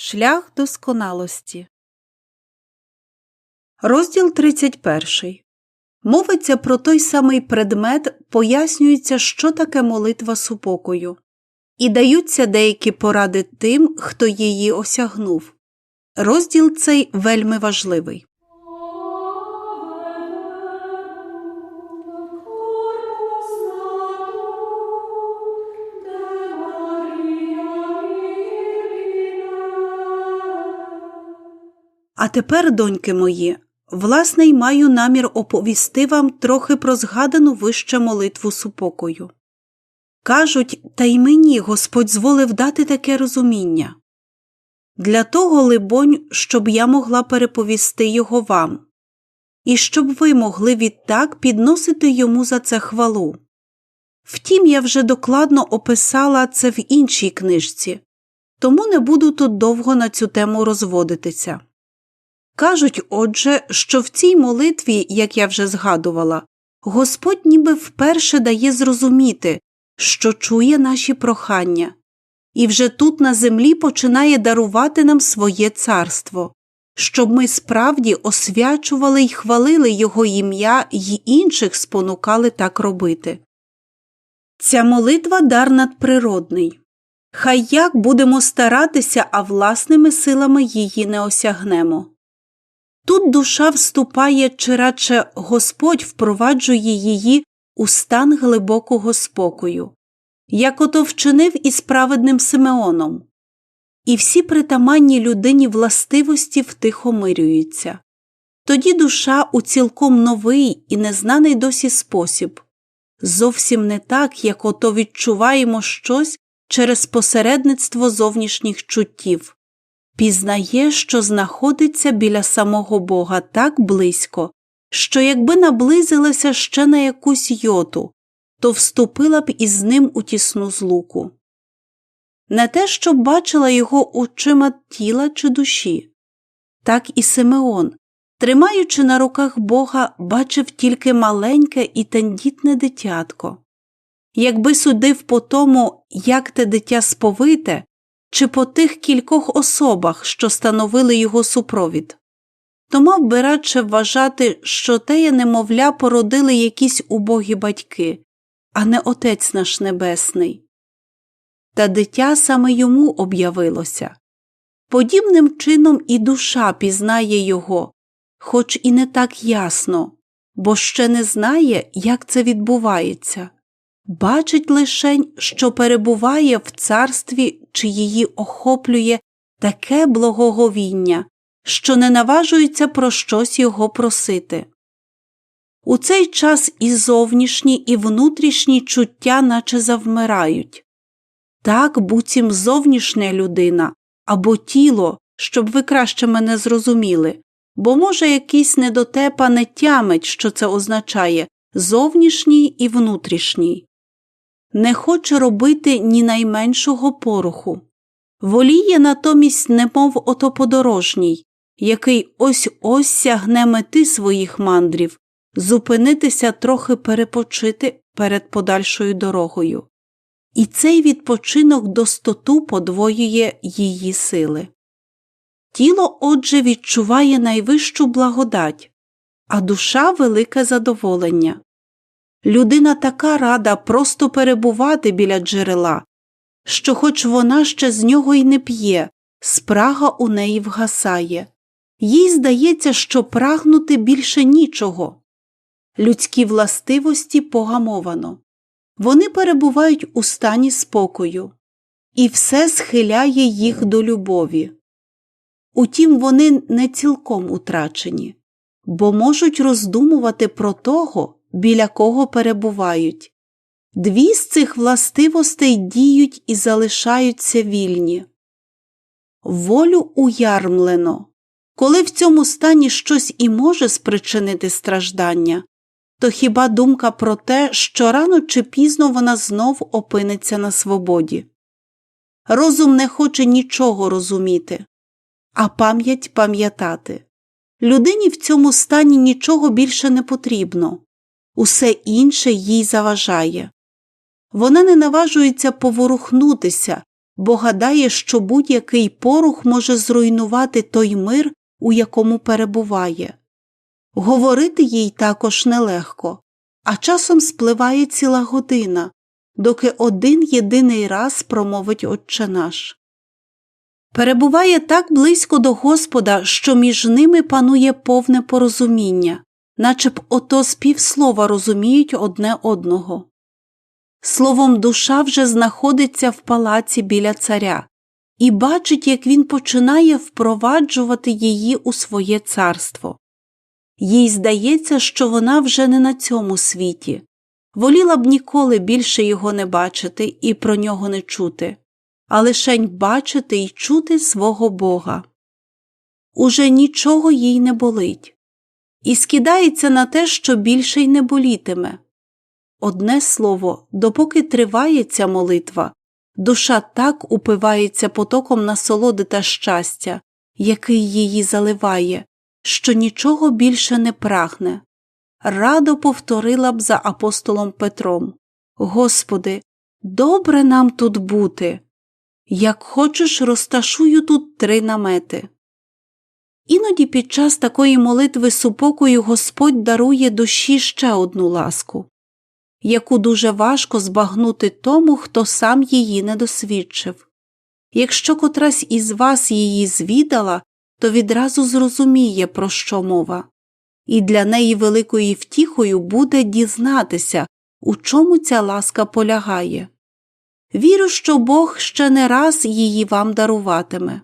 Шлях досконалості. Розділ 31. Мовиться про той самий предмет, пояснюється, що таке молитва супокою, і даються деякі поради тим, хто її осягнув. Розділ цей вельми важливий. А тепер, доньки мої, власне, й маю намір оповісти вам трохи про згадану вище молитву супокою. Кажуть, та й мені Господь зволив дати таке розуміння. Для того, либонь, щоб я могла переповісти його вам, і щоб ви могли відтак підносити йому за це хвалу. Втім, я вже докладно описала це в іншій книжці, тому не буду тут довго на цю тему розводитися. Кажуть, отже, що в цій молитві, як я вже згадувала, Господь ніби вперше дає зрозуміти, що чує наші прохання, і вже тут на землі починає дарувати нам своє царство, щоб ми справді освячували й хвалили Його ім'я й інших спонукали так робити. Ця молитва дар надприродний. Хай як будемо старатися, а власними силами її не осягнемо. Тут душа вступає, чи радше Господь впроваджує її у стан глибокого спокою, як ото вчинив із праведним Симеоном, і всі притаманні людині властивості втихомирюються. Тоді душа у цілком новий і незнаний досі спосіб, зовсім не так, як ото відчуваємо щось через посередництво зовнішніх чуттів пізнає, що знаходиться біля самого Бога так близько, що якби наблизилася ще на якусь йоту, то вступила б із ним у тісну злуку. Не те, що бачила його очима тіла чи душі, так і Симеон, тримаючи на руках Бога, бачив тільки маленьке і тендітне дитятко. Якби судив по тому, як те дитя сповите, чи по тих кількох особах, що становили його супровід, то мав би радше вважати, що теє немовля породили якісь убогі батьки, а не Отець наш Небесний. Та дитя саме йому об'явилося. Подібним чином і душа пізнає його, хоч і не так ясно, бо ще не знає, як це відбувається бачить лишень, що перебуває в царстві, чи її охоплює таке благоговіння, що не наважується про щось його просити. У цей час і зовнішні, і внутрішні чуття наче завмирають. Так буцім зовнішня людина або тіло, щоб ви краще мене зрозуміли, бо, може, якийсь недотепа не тямить, що це означає зовнішній і внутрішній не хоче робити ні найменшого поруху, воліє натомість, немов ото подорожній, який ось ось сягне мети своїх мандрів, зупинитися трохи перепочити перед подальшою дорогою. І цей відпочинок достоту подвоює її сили. Тіло, отже, відчуває найвищу благодать, а душа велике задоволення. Людина така рада просто перебувати біля джерела, що, хоч вона ще з нього й не п'є, спрага у неї вгасає, їй здається, що прагнути більше нічого. Людські властивості погамовано, вони перебувають у стані спокою, і все схиляє їх до любові. Утім, вони не цілком утрачені, бо можуть роздумувати про того біля кого перебувають. Дві з цих властивостей діють і залишаються вільні. Волю уярмлено. Коли в цьому стані щось і може спричинити страждання, то хіба думка про те, що рано чи пізно вона знов опиниться на свободі. Розум не хоче нічого розуміти, а пам'ять пам'ятати. Людині в цьому стані нічого більше не потрібно усе інше їй заважає. Вона не наважується поворухнутися, бо гадає, що будь-який порух може зруйнувати той мир, у якому перебуває. Говорити їй також нелегко, а часом спливає ціла година, доки один єдиний раз промовить Отче наш. Перебуває так близько до Господа, що між ними панує повне порозуміння, наче б ото з півслова розуміють одне одного. Словом, душа вже знаходиться в палаці біля царя і бачить, як він починає впроваджувати її у своє царство. Їй здається, що вона вже не на цьому світі, воліла б ніколи більше його не бачити і про нього не чути, а лишень бачити і чути свого Бога. Уже нічого їй не болить, і скидається на те, що більше й не болітиме. Одне слово, допоки триває ця молитва, душа так упивається потоком насолоди та щастя, який її заливає, що нічого більше не прагне. Радо повторила б за апостолом Петром Господи, добре нам тут бути. Як хочеш, розташую тут три намети. Іноді під час такої молитви супокою Господь дарує душі ще одну ласку яку дуже важко збагнути тому, хто сам її не досвідчив. Якщо котрась із вас її звідала, то відразу зрозуміє, про що мова, і для неї великою втіхою буде дізнатися, у чому ця ласка полягає. Вірю, що Бог ще не раз її вам даруватиме.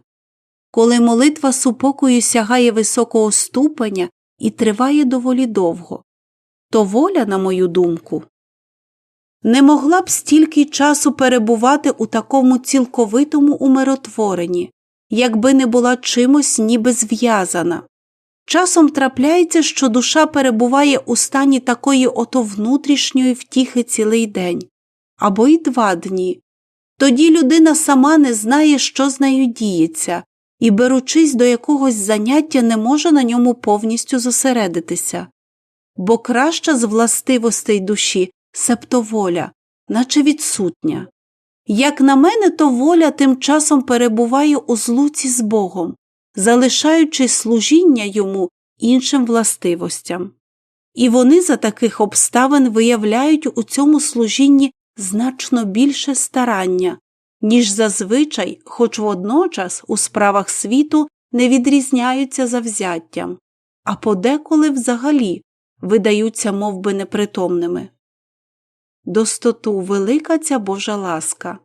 Коли молитва супокою сягає високого ступеня і триває доволі довго, то воля, на мою думку, не могла б стільки часу перебувати у такому цілковитому умиротворенні, якби не була чимось ніби зв'язана. Часом трапляється, що душа перебуває у стані такої ото внутрішньої втіхи цілий день або й два дні. Тоді людина сама не знає, що з нею діється, і, беручись до якогось заняття, не може на ньому повністю зосередитися, бо краща з властивостей душі себто воля, наче відсутня. Як на мене, то воля тим часом перебуває у злуці з Богом, залишаючи служіння йому іншим властивостям. І вони за таких обставин виявляють у цьому служінні значно більше старання, ніж зазвичай, хоч водночас у справах світу не відрізняються завзяттям, а подеколи взагалі видаються мов би, непритомними достоту велика ця Божа ласка.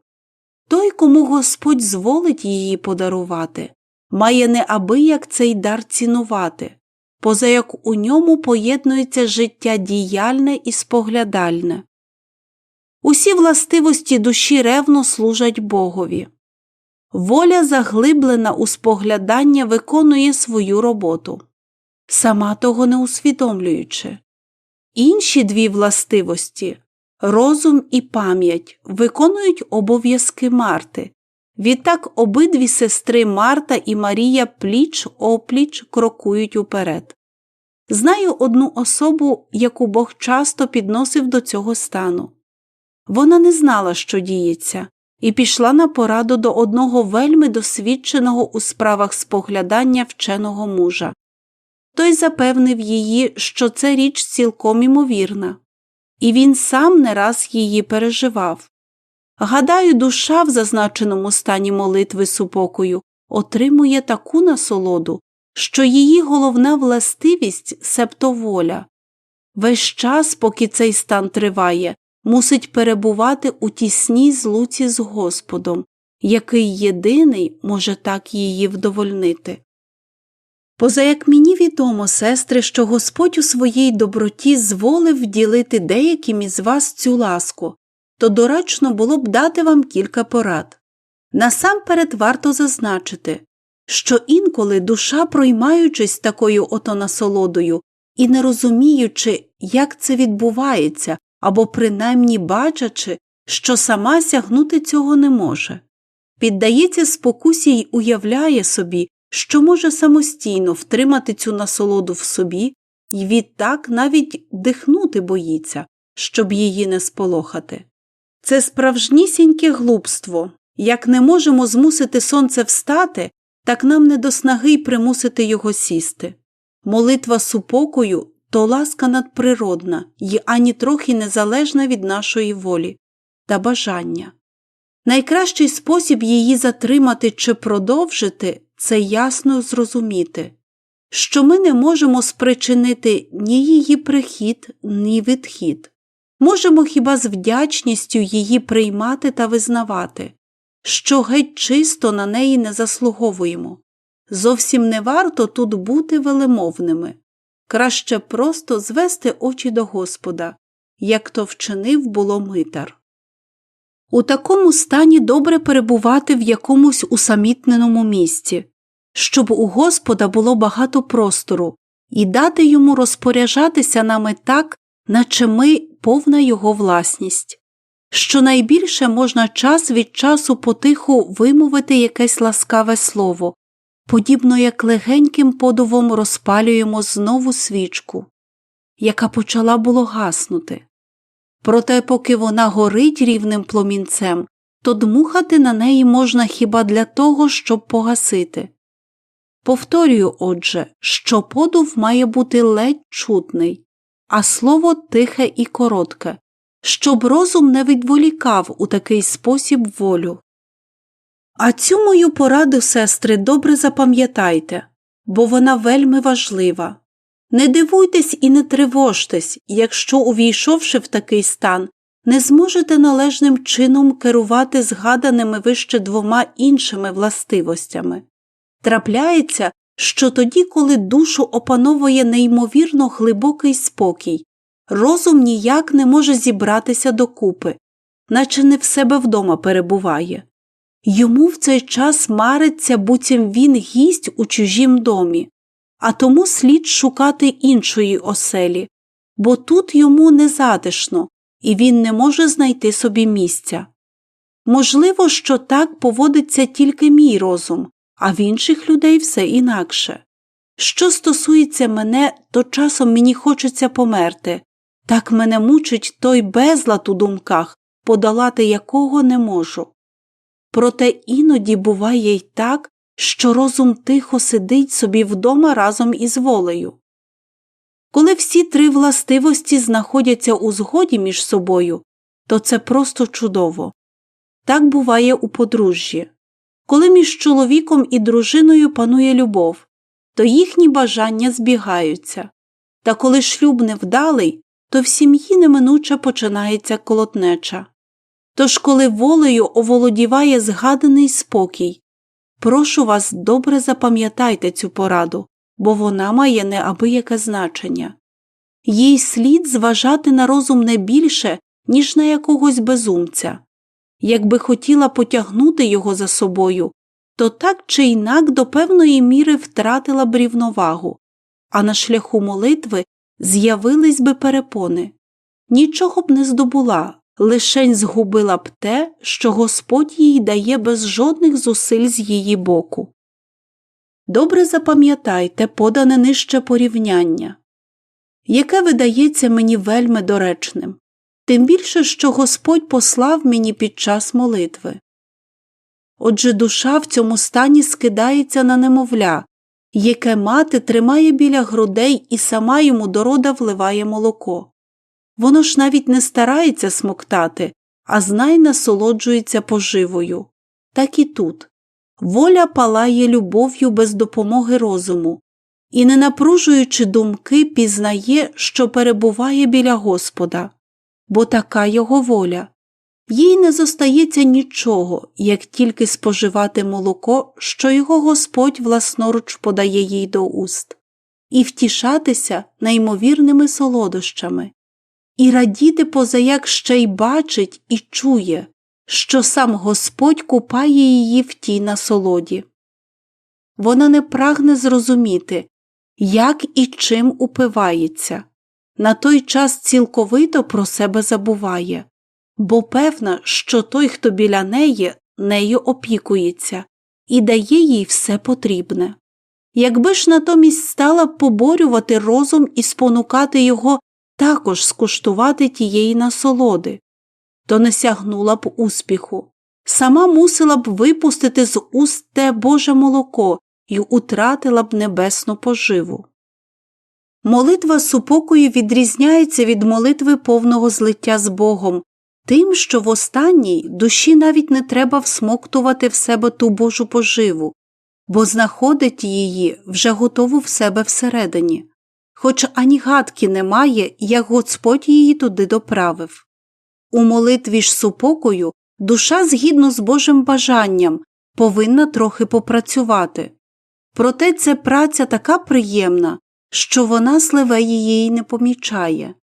Той, кому Господь зволить її подарувати, має неабияк цей дар цінувати, поза як у ньому поєднується життя діяльне і споглядальне. Усі властивості душі ревно служать Богові. Воля, заглиблена у споглядання, виконує свою роботу, сама того не усвідомлюючи. Інші дві властивості розум і пам'ять виконують обов'язки Марти. Відтак обидві сестри Марта і Марія пліч опліч крокують уперед. Знаю одну особу, яку Бог часто підносив до цього стану. Вона не знала, що діється, і пішла на пораду до одного вельми досвідченого у справах споглядання вченого мужа. Той запевнив її, що це річ цілком імовірна і він сам не раз її переживав. Гадаю, душа в зазначеному стані молитви супокою отримує таку насолоду, що її головна властивість себто воля. Весь час, поки цей стан триває, мусить перебувати у тісній злуці з Господом, який єдиний може так її вдовольнити. Поза як мені відомо, сестри, що Господь у своїй доброті зволив вділити деяким із вас цю ласку, то доречно було б дати вам кілька порад. Насамперед варто зазначити, що інколи душа, проймаючись такою ото насолодою і не розуміючи, як це відбувається, або принаймні бачачи, що сама сягнути цього не може, піддається спокусі й уявляє собі, що може самостійно втримати цю насолоду в собі і відтак навіть дихнути боїться, щоб її не сполохати. Це справжнісіньке глупство, Як не можемо змусити сонце встати, так нам не до снаги й примусити його сісти. Молитва супокою то ласка надприродна й ані трохи незалежна від нашої волі та бажання. Найкращий спосіб її затримати чи продовжити це ясно зрозуміти, що ми не можемо спричинити ні її прихід, ні відхід. Можемо хіба з вдячністю її приймати та визнавати, що геть чисто на неї не заслуговуємо. Зовсім не варто тут бути велемовними. Краще просто звести очі до Господа, як то вчинив було митар. У такому стані добре перебувати в якомусь усамітненому місці, щоб у Господа було багато простору, і дати йому розпоряджатися нами так, наче ми повна його власність. Щонайбільше можна час від часу потиху вимовити якесь ласкаве слово, подібно як легеньким подувом розпалюємо знову свічку, яка почала було гаснути. Проте, поки вона горить рівним пломінцем, то дмухати на неї можна хіба для того, щоб погасити. Повторюю, отже, що подув має бути ледь чутний, а слово тихе і коротке, щоб розум не відволікав у такий спосіб волю. А цю мою пораду, сестри, добре запам'ятайте, бо вона вельми важлива. Не дивуйтесь і не тривожтесь, якщо, увійшовши в такий стан, не зможете належним чином керувати згаданими вище двома іншими властивостями. Трапляється, що тоді, коли душу опановує неймовірно глибокий спокій, розум ніяк не може зібратися докупи, наче не в себе вдома перебуває. Йому в цей час мариться, буцім він гість у чужім домі, а тому слід шукати іншої оселі, бо тут йому незатишно, і він не може знайти собі місця. Можливо, що так поводиться тільки мій розум, а в інших людей все інакше. Що стосується мене, то часом мені хочеться померти, так мене мучить той безлад у думках, подолати якого не можу. Проте іноді буває й так, що розум тихо сидить собі вдома разом із волею. Коли всі три властивості знаходяться у згоді між собою, то це просто чудово. Так буває у подружжі. Коли між чоловіком і дружиною панує любов, то їхні бажання збігаються, та коли шлюб невдалий, то в сім'ї неминуче починається колотнеча. Тож, коли волею оволодіває згаданий спокій, прошу вас добре запам'ятайте цю пораду, бо вона має неабияке значення. Їй слід зважати на розум не більше, ніж на якогось безумця. Якби хотіла потягнути його за собою, то так чи інак до певної міри втратила б рівновагу, а на шляху молитви з'явились би перепони. Нічого б не здобула, лишень згубила б те, що Господь їй дає без жодних зусиль з її боку. Добре запам'ятайте подане нижче порівняння, яке видається мені вельми доречним, тим більше, що Господь послав мені під час молитви. Отже, душа в цьому стані скидається на немовля, яке мати тримає біля грудей і сама йому до рода вливає молоко. Воно ж навіть не старається смоктати, а знай насолоджується поживою. Так і тут. Воля палає любов'ю без допомоги розуму, і, не напружуючи думки, пізнає, що перебуває біля Господа, бо така його воля. Їй не зостається нічого, як тільки споживати молоко, що його Господь власноруч подає їй до уст, і втішатися неймовірними солодощами, і радіти позаяк ще й бачить і чує, що сам Господь купає її в тій насолоді. Вона не прагне зрозуміти, як і чим упивається, на той час цілковито про себе забуває бо певна, що той, хто біля неї, нею опікується і дає їй все потрібне. Якби ж натомість стала поборювати розум і спонукати його також скуштувати тієї насолоди, то не сягнула б успіху, сама мусила б випустити з уст те Боже молоко і утратила б небесну поживу. Молитва супокою відрізняється від молитви повного злиття з Богом, тим, що в останній душі навіть не треба всмоктувати в себе ту Божу поживу, бо знаходить її вже готову в себе всередині, хоч ані гадки немає, як Господь її туди доправив. У молитві ж супокою душа, згідно з Божим бажанням, повинна трохи попрацювати. Проте ця праця така приємна, що вона сливе її й не помічає.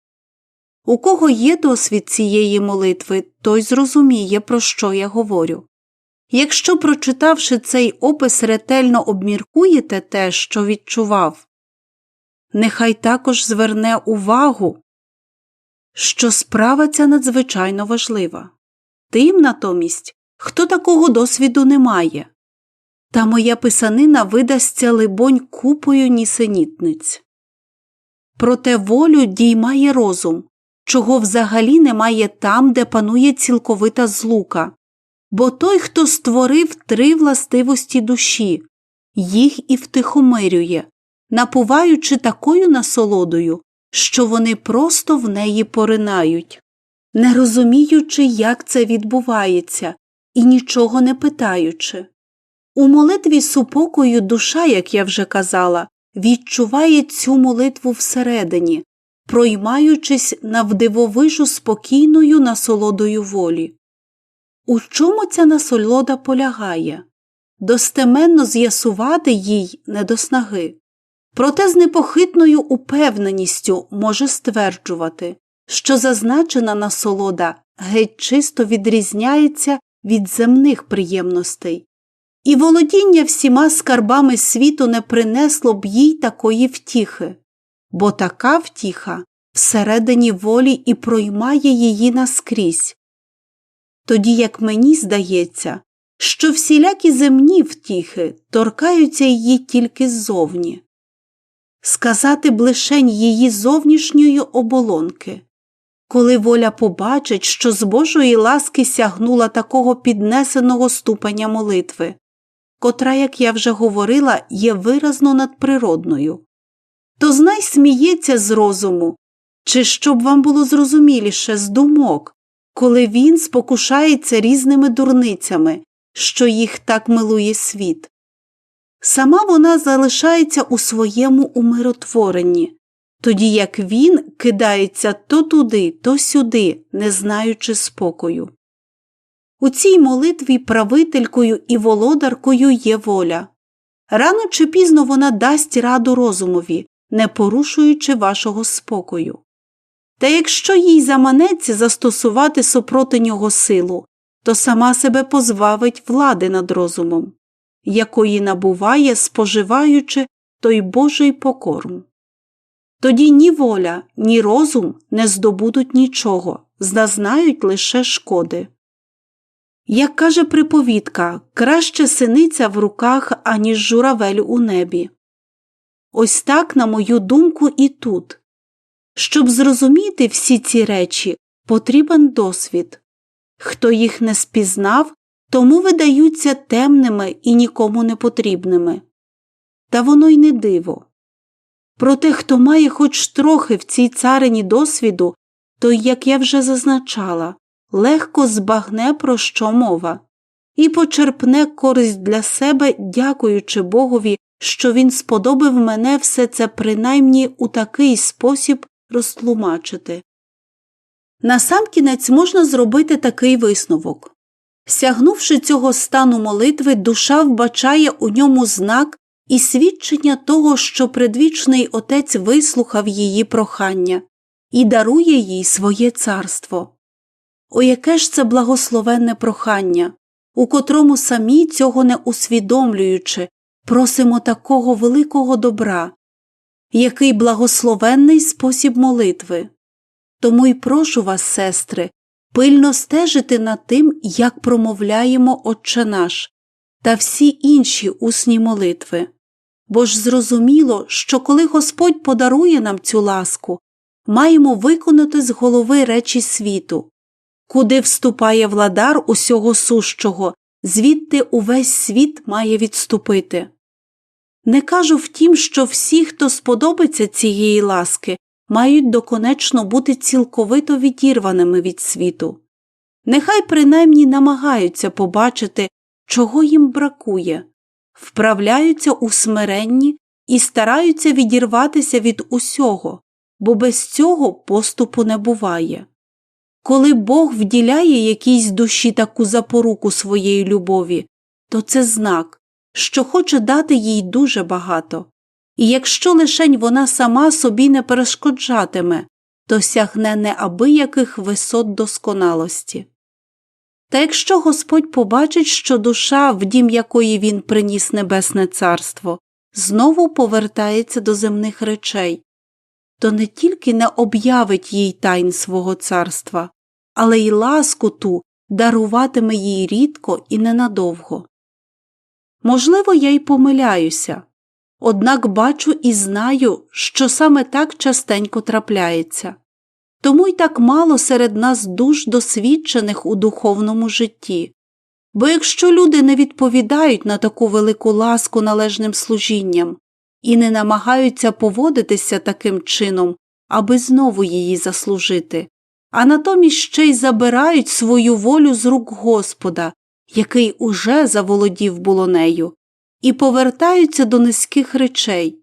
У кого є досвід цієї молитви, той зрозуміє, про що я говорю. Якщо, прочитавши цей опис, ретельно обміркуєте те, що відчував, нехай також зверне увагу, що справа ця надзвичайно важлива. Тим натомість, хто такого досвіду не має, та моя писанина видасться, либонь, купою нісенітниць. Проте волю діймає розум, чого взагалі немає там, де панує цілковита злука, бо той, хто створив три властивості душі, їх і втихомирює, напуваючи такою насолодою, що вони просто в неї поринають, не розуміючи, як це відбувається, і нічого не питаючи. У молитві супокою душа, як я вже казала, відчуває цю молитву всередині, проймаючись навдивовижу спокійною насолодою волі. У чому ця насолода полягає? Достеменно з'ясувати їй не до снаги. Проте з непохитною упевненістю може стверджувати, що зазначена насолода геть чисто відрізняється від земних приємностей, і володіння всіма скарбами світу не принесло б їй такої втіхи, бо така втіха всередині волі і проймає її наскрізь. Тоді як мені здається, що всілякі земні втіхи торкаються її тільки ззовні, сказати б лишень її зовнішньої оболонки, коли воля побачить, що з Божої ласки сягнула такого піднесеного ступеня молитви, котра, як я вже говорила, є виразно надприродною, то знай сміється з розуму, чи щоб вам було зрозуміліше з думок, коли він спокушається різними дурницями, що їх так милує світ. Сама вона залишається у своєму умиротворенні, тоді як він кидається то туди, то сюди, не знаючи спокою. У цій молитві правителькою і володаркою є воля. Рано чи пізно вона дасть раду розумові, не порушуючи вашого спокою. Та якщо їй заманеться застосувати супроти нього силу, то сама себе позбавить влади над розумом, якої набуває, споживаючи той Божий покорм. Тоді ні воля, ні розум не здобудуть нічого, зазнають лише шкоди. Як каже приповідка, краще синиця в руках, аніж журавель у небі. Ось так, на мою думку, і тут. Щоб зрозуміти всі ці речі, потрібен досвід. Хто їх не спізнав, тому видаються темними і нікому не потрібними. Та воно й не диво. Проте, хто має хоч трохи в цій царині досвіду, той, як я вже зазначала, легко збагне, про що мова, і почерпне користь для себе, дякуючи Богові, що він сподобав мене все це принаймні у такий спосіб розтлумачити. Насамкінець можна зробити такий висновок сягнувши цього стану молитви, душа вбачає у ньому знак і свідчення того, що предвічний отець вислухав її прохання і дарує їй своє царство. О, яке ж це благословенне прохання, у котрому самі цього не усвідомлюючи, просимо такого великого добра, який благословенний спосіб молитви. Тому й прошу вас, сестри, пильно стежити над тим, як промовляємо Отче наш та всі інші усні молитви. Бо ж зрозуміло, що коли Господь подарує нам цю ласку, маємо виконати з голови речі світу, Куди вступає владар усього сущого, звідти увесь світ має відступити. Не кажу втім, що всі, хто сподобиться цієї ласки, мають доконечно бути цілковито відірваними від світу. Нехай принаймні намагаються побачити, чого їм бракує, вправляються у смиренні і стараються відірватися від усього, бо без цього поступу не буває. Коли Бог вділяє якійсь душі таку запоруку своєї любові, то це знак, що хоче дати їй дуже багато, і якщо лишень вона сама собі не перешкоджатиме, то сягне неабияких висот досконалості. Та якщо Господь побачить, що душа, в дім якої він приніс небесне царство, знову повертається до земних речей, то не тільки не об'явить їй тайн свого царства, але й ласку ту даруватиме їй рідко і ненадовго. Можливо, я й помиляюся, однак бачу і знаю, що саме так частенько трапляється, тому й так мало серед нас душ досвідчених у духовному житті. Бо якщо люди не відповідають на таку велику ласку належним служінням і не намагаються поводитися таким чином, аби знову її заслужити, а натомість ще й забирають свою волю з рук Господа, який уже заволодів було нею, і повертаються до низьких речей,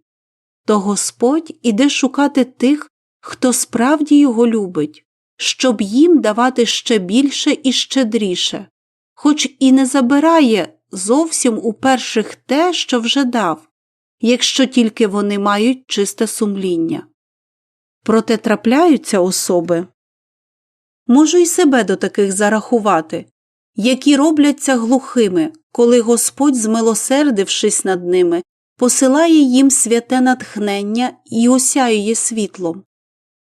то Господь іде шукати тих, хто справді його любить, щоб їм давати ще більше і щедріше, хоч і не забирає зовсім у перших те, що вже дав, якщо тільки вони мають чисте сумління. Проте трапляються особи. Можу й себе до таких зарахувати, які робляться глухими, коли Господь, змилосердившись над ними, посилає їм святе натхнення і осяює світлом,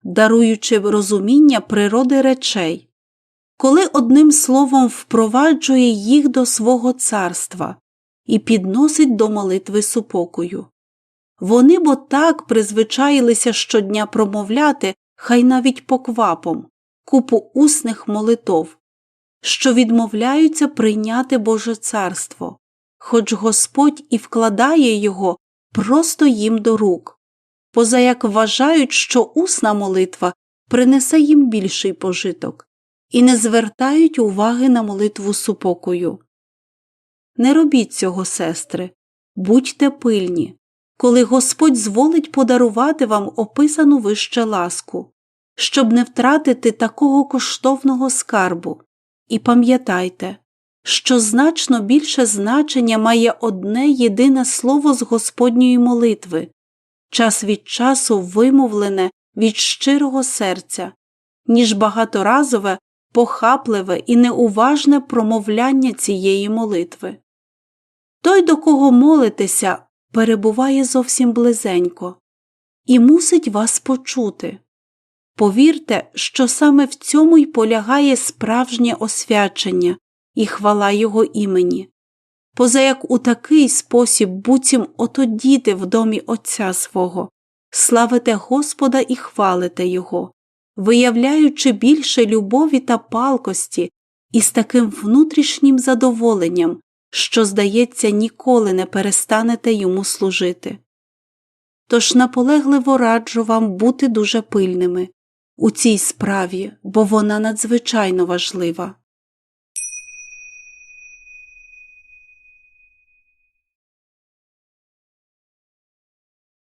даруючи розуміння природи речей, коли одним словом впроваджує їх до свого царства і підносить до молитви супокою. Вони бо так призвичаїлися щодня промовляти, хай навіть поквапом, купу усних молитов, що відмовляються прийняти Боже царство, хоч Господь і вкладає його просто їм до рук, позаяк вважають, що усна молитва принесе їм більший пожиток, і не звертають уваги на молитву супокою. Не робіть цього, сестри, будьте пильні, коли Господь зволить подарувати вам описану вище ласку, щоб не втратити такого коштовного скарбу. І пам'ятайте, що значно більше значення має одне єдине слово з Господньої молитви, час від часу вимовлене від щирого серця, ніж багаторазове, похапливе і неуважне промовляння цієї молитви. Той, до кого молитеся, перебуває зовсім близенько і мусить вас почути. Повірте, що саме в цьому й полягає справжнє освячення і хвала Його імені, позаяк у такий спосіб буцім ото діти в домі Отця свого, славите Господа і хвалите Його, виявляючи більше любові та палкості і з таким внутрішнім задоволенням, що, здається, ніколи не перестанете йому служити. Тож наполегливо раджу вам бути дуже пильними у цій справі, бо вона надзвичайно важлива.